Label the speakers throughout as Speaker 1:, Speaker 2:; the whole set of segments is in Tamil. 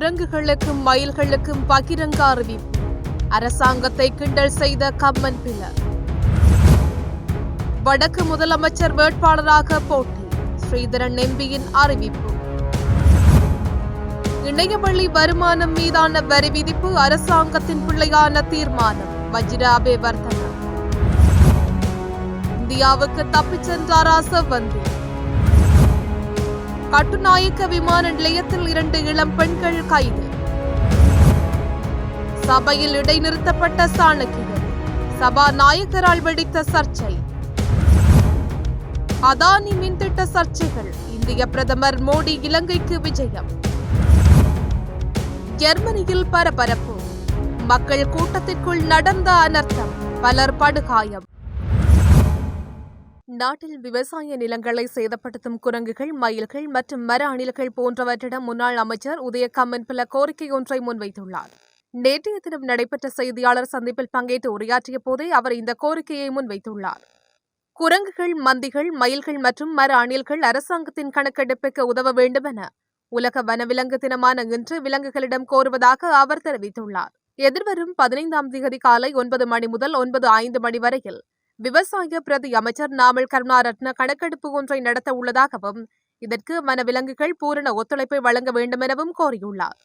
Speaker 1: குரங்குகளுக்கும் மயில்களுக்கும் பகிரங்க அறிவிப்பு அரசாங்கத்தை கிண்டல் செய்த கம்மன் பிள்ளை வடக்கு முதலமைச்சர் வேட்பாளராக போட்டி ஸ்ரீதரன் எம்பியின் அறிவிப்பு. இணையவழி வருமானம் மீதான வரி விதிப்பு அரசாங்கத்தின் பிள்ளையான தீர்மானம் வஜ்ர அபேவர்தன இந்தியாவுக்கு தப்பிச் சென்றாரா செவ்வந்தி? கட்டுநாயக்க விமான நிலையத்தில் இரண்டு இளம் பெண்கள் கைது. சபையில் இடைநிறுத்தப்பட்ட சாணக்கியர். சபாநாயகரால் வெடித்த சர்ச்சை. அதானி மின்திட்ட சர்ச்சைகள். இந்திய பிரதமர் மோடி இலங்கைக்கு விஜயம். ஜெர்மனியில் பரபரப்பு. மக்கள் கூட்டத்திற்குள் நடந்த அனர்த்தம். பலர் படுகாயம். நாட்டில் விவசாய நிலங்களை சேதப்படுத்தும் குரங்குகள் மயில்கள் மற்றும் மர அணில்கள் போன்றவற்றிடம் முன்னாள் அமைச்சர் உதயக்கம்மன் பல கோரிக்கை ஒன்றை முன்வைத்துள்ளார். நேற்றைய தினம் நடைபெற்ற செய்தியாளர் சந்திப்பில் பங்கேற்று உரையாற்றிய போதே அவர் இந்த கோரிக்கையை முன்வைத்துள்ளார். குரங்குகள் மந்திகள் மயில்கள் மற்றும் மர அணில்கள் அரசாங்கத்தின் கணக்கெடுப்புக்கு உதவ வேண்டும் என உலக வனவிலங்கு தினமான இன்று விலங்குகளிடம் கோருவதாக அவர் தெரிவித்துள்ளார். எதிர்வரும் பதினைந்தாம் தேதி காலை ஒன்பது மணி முதல் ஒன்பது ஐந்து மணி வரையில் விவசாய பிரதி அமைச்சர் நாமல் கருணாரத்ன கணக்கெடுப்பு ஒன்றை நடத்த உள்ளதாகவும் இதற்கு வனவிலங்குகள் பூரண ஒத்துழைப்பை வழங்க வேண்டும் எனவும் கோரியுள்ளார்.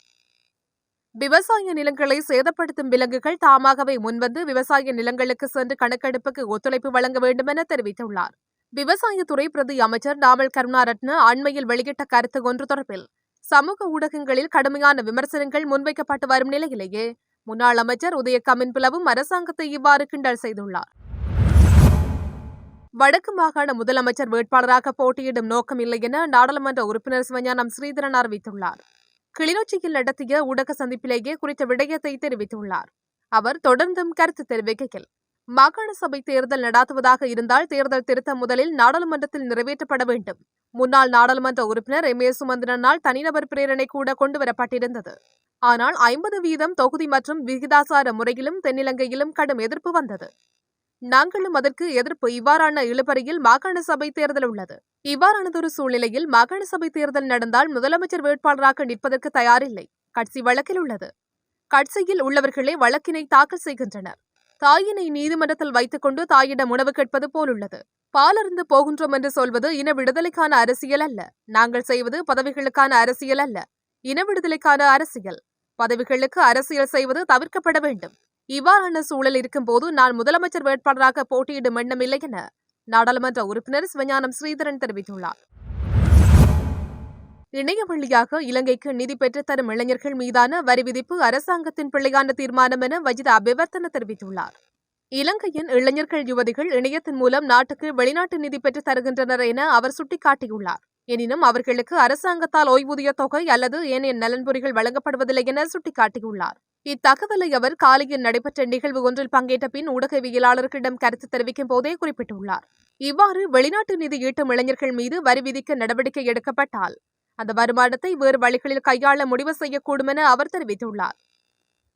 Speaker 1: விவசாய நிலங்களை சேதப்படுத்தும் விலங்குகள் தாமாகவே முன்வந்து விவசாய நிலங்களுக்கு சென்று கணக்கெடுப்புக்கு ஒத்துழைப்பு வழங்க வேண்டும் என தெரிவித்துள்ளார் விவசாயத்துறை பிரதி அமைச்சர் நாமல் கருணாரத்ன அண்மையில் வெளியிட்ட கருத்து ஒன்று தொடர்பில் சமூக ஊடகங்களில் கடுமையான விமர்சனங்கள் முன்வைக்கப்பட்டு வரும் நிலையிலேயே முன்னாள் அமைச்சர் உதய கமின்பிளவும் அரசாங்கத்தை இவ்வாறு கிண்டல் செய்துள்ளார். வடக்கு மாகாண முதலமைச்சர் வேட்பாளராக போட்டியிடும் நோக்கம் இல்லை என நாடாளுமன்ற உறுப்பினர் சிவஞானம் ஸ்ரீதரன் அறிவித்துள்ளார். கிளிநொச்சியில் நடத்திய ஊடக சந்திப்பிலேயே குறித்த விடயத்தை தெரிவித்துள்ளார். அவர் தொடர்ந்தும் கருத்து தெரிவிக்கையில் மாகாண சபை தேர்தல் நடாத்துவதாக இருந்தால் தேர்தல் திருத்தம் முதலில் நாடாளுமன்றத்தில் நிறைவேற்றப்பட வேண்டும். முன்னாள் நாடாளுமன்ற உறுப்பினர் எம் ஏ சுமந்திரனால் தனிநபர் பிரேரணை கூட கொண்டுவரப்பட்டிருந்தது. ஆனால் ஐம்பது வீதம் தொகுதி மற்றும் விகிதாசார முறையிலும் தென்னிலங்கையிலும் கடும் எதிர்ப்பு வந்தது. நாங்களும் அதற்கு எதிர்ப்பு இவ்வாறான இழுபறியில் மாகாண சபை தேர்தல் உள்ளது. இவ்வாறானதொரு சூழ்நிலையில் மாகாண சபை தேர்தல் நடந்தால் முதலமைச்சர் வேட்பாளராக நிற்பதற்கு தயாரில்லை. கட்சி வழக்கில் உள்ளது. கட்சியில் உள்ளவர்களே வழக்கினை தாக்கல் செய்கின்றனர். தாயினை நீதிமன்றத்தில் வைத்துக் கொண்டு தாயிடம் உணவு கேட்பது போலுள்ளது. பாலருந்து போகின்றோம் என்று சொல்வது இன விடுதலைக்கான அரசியல் அல்ல. நாங்கள் செய்வது பதவிகளுக்கான அரசியல் அல்ல. இன விடுதலைக்கான அரசியல். பதவிகளுக்கு அரசியல் செய்வது தவிர்க்கப்பட வேண்டும். இவ்வாறான சூழல் இருக்கும்போது நான் முதலமைச்சர் வேட்பாளராக போட்டியிடும் எண்ணமில்லை என நாடாளுமன்ற உறுப்பினர் சிவஞானம் ஸ்ரீதரன் தெரிவித்துள்ளார். இணைய வழியாக இலங்கைக்கு நிதி பெற்று தரும் இளைஞர்கள் மீதான வரி விதிப்பு அரசாங்கத்தின் பிள்ளையான தீர்மானம் என வஜித அபிவர்த்தன தெரிவித்துள்ளார். இலங்கையின் இளைஞர்கள் யுவதிகள் இணையத்தின் மூலம் நாட்டுக்கு வெளிநாட்டு நிதி பெற்றுத் தருகின்றனர் என அவர் சுட்டிக்காட்டியுள்ளார். எனினும் அவர்களுக்கு அரசாங்கத்தால் ஓய்வூதிய தொகை அல்லது ஏனைய நலன்புரிகள் வழங்கப்படுவதில்லை என சுட்டிக்காட்டியுள்ளார். இத்தகவலை அவர் காலையில் நடைபெற்ற நிகழ்வு ஒன்றில் பங்கேற்ற பின் ஊடகவியலாளர்களிடம் கருத்து தெரிவிக்கும் போதே குறிப்பிட்டுள்ளார். இவ்வாறு வெளிநாட்டு நிதி ஈட்டும் இளைஞர்கள் மீது வரி விதிக்க நடவடிக்கை எடுக்கப்பட்டால் அந்த வருமானத்தை வேறு வழிகளில் கையாள முடிவு செய்யக்கூடும் என அவர் தெரிவித்துள்ளார்.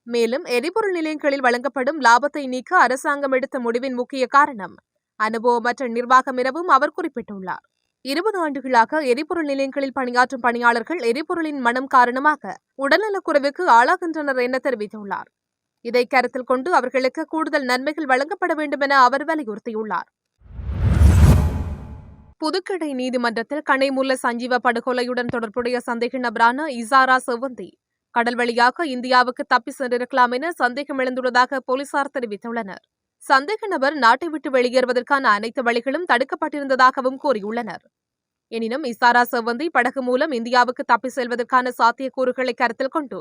Speaker 1: மேலும் எரிபொருள் நிலையங்களில் வழங்கப்படும் லாபத்தை நீக்க அரசாங்கம் எடுத்த முடிவின் முக்கிய காரணம் அனுபவமற்ற நிர்வாகம் எனவும் அவர் குறிப்பிட்டுள்ளார். இருபது ஆண்டுகளாக எரிபொருள் நிலையங்களில் பணியாற்றும் பணியாளர்கள் எரிபொருளின் மனம் காரணமாக உடல்நலக்குறைவுக்கு ஆளாகின்றனர் என தெரிவித்துள்ளார். இதை கருத்தில் கொண்டு அவர்களுக்கு கூடுதல் நன்மைகள் வழங்கப்பட வேண்டும் என அவர் வலியுறுத்தியுள்ளார். புதுக்கடை நீதிமன்றத்தில் கனைமுல்ல சஞ்சீவ படுகொலையுடன் தொடர்புடைய சந்தேக நபரான இசாரா செவந்தி கடல் வழியாக இந்தியாவுக்கு தப்பி சென்றிருக்கலாம் என சந்தேகம் எழுந்துள்ளதாக போலீசார் தெரிவித்துள்ளனர். சந்தேக நபர் நாட்டை விட்டு வெளியேறுவதற்கான அனைத்து வழிகளும் தடுக்கப்பட்டிருந்ததாகவும் கூறியுள்ளனர். எனினும் இசாரா செவ்வந்தி படகு மூலம் இந்தியாவுக்கு தப்பி செல்வதற்கான சாத்தியக்கூறுகளை கருத்தில் கொண்டு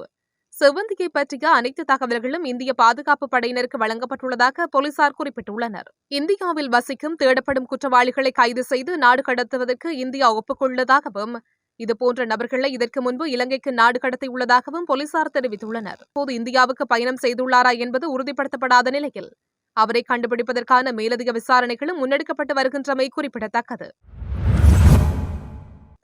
Speaker 1: செவ்வந்தியை பற்றிய அனைத்து தகவல்களும் இந்திய பாதுகாப்பு படையினருக்கு வழங்கப்பட்டுள்ளதாக போலீசார் குறிப்பிட்டுள்ளனர். இந்தியாவில் வசிக்கும் தேடப்படும் குற்றவாளிகளை கைது செய்து நாடு கடத்துவதற்கு இந்தியா ஒப்புக்கொண்டுள்ளதாகவும் இதுபோன்ற நபர்களை இதற்கு முன்பு இலங்கைக்கு நாடு கடத்தியுள்ளதாகவும் போலீசார் தெரிவித்துள்ளனர். போது இந்தியாவுக்கு பயணம் செய்துள்ளாரா என்பது உறுதிப்படுத்தப்படாத நிலையில் அவரை கண்டுபிடிப்பதற்கான மேலதிக விசாரணைகளும் முன்னெடுக்கப்பட்டு வருகின்றமை குறிப்பிடத்தக்கது.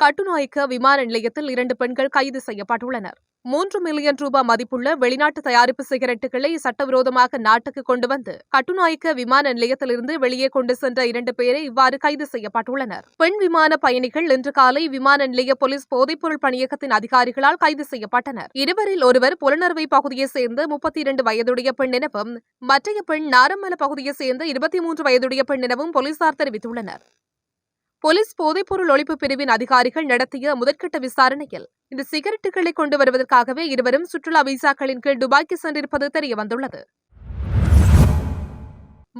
Speaker 1: கட்டுநாயக்க விமான நிலையத்தில் இரண்டு பெண்கள் கைது செய்யப்பட்டுள்ளனர். மூன்று மில்லியன் ரூபாய் மதிப்புள்ள வெளிநாட்டு தயாரிப்பு சிகரெட்டுகளை சட்டவிரோதமாக நாட்டுக்கு கொண்டு வந்து கட்டுநாயக்க விமான நிலையத்திலிருந்து வெளியே கொண்டு சென்ற இரண்டு பேரை இவ்வாறு கைது செய்யப்பட்டுள்ளனர். பெண் விமான பயணிகள் இன்று காலை விமான நிலைய போலீஸ் போதைப்பொருள் பணியகத்தின் அதிகாரிகளால் கைது செய்யப்பட்டனர். இருவரில் ஒருவர் புலனறுவை பகுதியைச் சேர்ந்த முப்பத்தி இரண்டு வயதுடைய பெண் எனவும் மற்றைய பெண் நாரமல பகுதியைச் சேர்ந்த இருபத்தி மூன்று வயதுடைய பெண் எனவும் போலீசார் தெரிவித்துள்ளனர். போலீஸ் போதைப்பொருள் ஒழிப்பு பிரிவின் அதிகாரிகள் நடத்திய முதற்கட்ட விசாரணையில் இந்த சிகரெட்டுகளை கொண்டு வருவதற்காகவே இருவரும் சுற்றுலா விசாக்களின் கீழ் துபாய்க்கு சென்றிருப்பது தெரியவந்துள்ளது.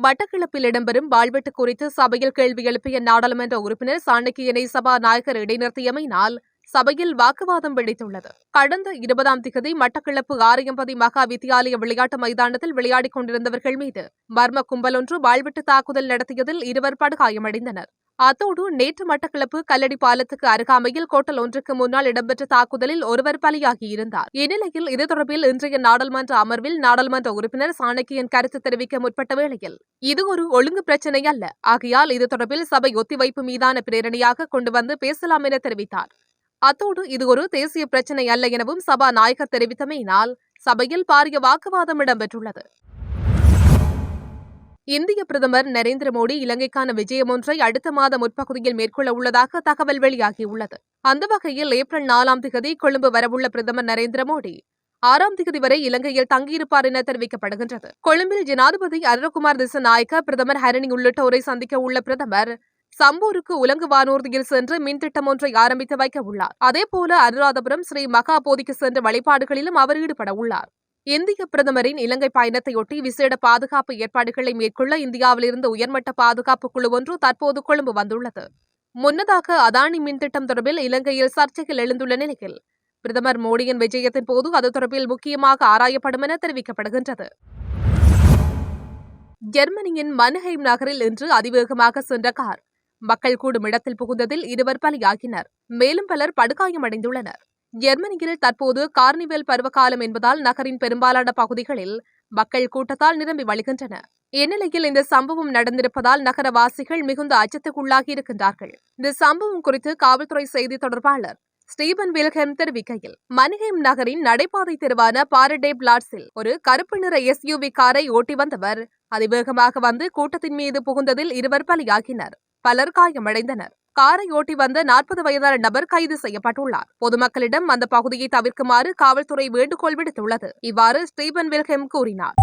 Speaker 1: மட்டக்களப்பில் இடம்பெறும் வாழ்வெட்டு குறித்து சபையில் கேள்வி எழுப்பிய நாடாளுமன்ற உறுப்பினர் சாணக்கியனை சபாநாயகர் இடைநிறுத்தியமையினால் சபையில் வாக்குவாதம் வெடித்துள்ளது. கடந்த இருபதாம் திகதி மட்டக்களப்பு ஆரியம்பதி மகா வித்தியாலய விளையாட்டு மைதானத்தில் விளையாடிக் கொண்டிருந்தவர்கள் மீது மர்ம கும்பல் ஒன்று வாழ்வெட்டு தாக்குதல் நடத்தியதில் இருவர் படுகாயமடைந்தனர். அத்தோடு நேற்று மட்டக்களப்பு கல்லடி பாலத்துக்கு அருகாமையில் கோட்டல் ஒன்றுக்கு முன்னால் இடம்பெற்ற தாக்குதலில் ஒருவர் பலியாகியிருந்தார் இந்நிலையில் இது தொடர்பில் இன்றைய நாடாளுமன்ற அமர்வில் நாடாளுமன்ற உறுப்பினர் சாணக்கியன் கருத்து தெரிவிக்க முற்பட்ட வேளையில் இது ஒரு ஒழுங்கு பிரச்சினை அல்ல. ஆகையால் இது தொடர்பில் சபை ஒத்திவைப்பு மீதான பிரேரணையாக கொண்டு வந்து பேசலாம் என தெரிவித்தார். அத்தோடு இது ஒரு தேசிய பிரச்சினை அல்ல எனவும் சபாநாயகர் தெரிவித்தமையினால் சபையில் பாரிய வாக்குவாதம் இடம்பெற்றுள்ளது. இந்திய பிரதமர் நரேந்திர மோடி இலங்கைக்கான விஜயம் ஒன்றை அடுத்த மாத முற்பகுதியில் மேற்கொள்ள உள்ளதாக தகவல் வெளியாகியுள்ளது. அந்த வகையில் ஏப்ரல் நாலாம் திகதி கொழும்பு வரவுள்ள பிரதமர் நரேந்திர மோடி ஆறாம் திகதி வரை இலங்கையில் தங்கியிருப்பார் என தெரிவிக்கப்படுகின்றது. கொழும்பில் ஜனாதிபதி அருணகுமார் திசநாயக்க பிரதமர் ஹரணி உள்ளிட்டோரை சந்திக்க உள்ள பிரதமர் சம்பூருக்கு உலங்கு வானூர்தியில் சென்று மின்திட்டம் ஒன்றை ஆரம்பித்து வைக்க உள்ளார். அதேபோல அனுராதபுரம் ஸ்ரீ மகாபோதிக்கு சென்ற வழிபாடுகளிலும் அவர் ஈடுபட உள்ளார். இந்திய பிரதமரின் இலங்கை பயணத்தையொட்டி விசேட பாதுகாப்பு ஏற்பாடுகளை மேற்கொள்ள இந்தியாவிலிருந்து உயர்மட்ட பாதுகாப்பு குழு ஒன்று தற்போது கொழும்பு வந்துள்ளது. முன்னதாக அதானி மின் திட்டம் தொடர்பில் இலங்கையில் சர்ச்சைகள் எழுந்துள்ள நிலையில் பிரதமர் மோடியின் விஜயத்தின் போது அது தொடர்பில் முக்கியமாக ஆராயப்படும் என தெரிவிக்கப்படுகின்றது. ஜெர்மனியின் மன்ஹைம் நகரில் இன்று அதிவேகமாக சென்ற கார் மக்கள் கூடும் இடத்தில் புகுந்ததில் இருவர் பலியாகினர். மேலும் பலர் படுகாயமடைந்துள்ளனர். ஜெர்மனியில் தற்போது கார்னிவல் பருவகாலம் என்பதால் நகரின் பெரும்பாலான பகுதிகளில் மக்கள் கூட்டத்தால் நிரம்பி வழிகின்றன. இந்நிலையில் இந்த சம்பவம் நடந்திருப்பதால் நகரவாசிகள் மிகுந்த அச்சத்துக்குள்ளாகி இருக்கின்றார்கள். இந்த சம்பவம் குறித்து காவல்துறை செய்தி தொடர்பாளர் ஸ்டீபன் வில்ஹெம் தெரிவிக்கையில் மனிஹெம் நகரின் நடைபாதை தெருவான பாரடே பிளாட்ஸில் ஒரு கருப்பு நிற எஸ்யூவி காரை ஓட்டி வந்தவர். அதிவேகமாக வந்து கூட்டத்தின் மீது புகுந்ததில் இருவர் பலியாகினர். பலர் காயமடைந்தனர். காரை ஓட்டி வந்த நாற்பது வயதான நபர் கைது செய்யப்பட்டுள்ளார். பொதுமக்களிடம் அந்த பகுதியை தவிர்க்குமாறு காவல்துறை வேண்டுகோள் விடுத்துள்ளது. இவ்வாறு ஸ்டீபன் வில்ஹெம் கூறினார்.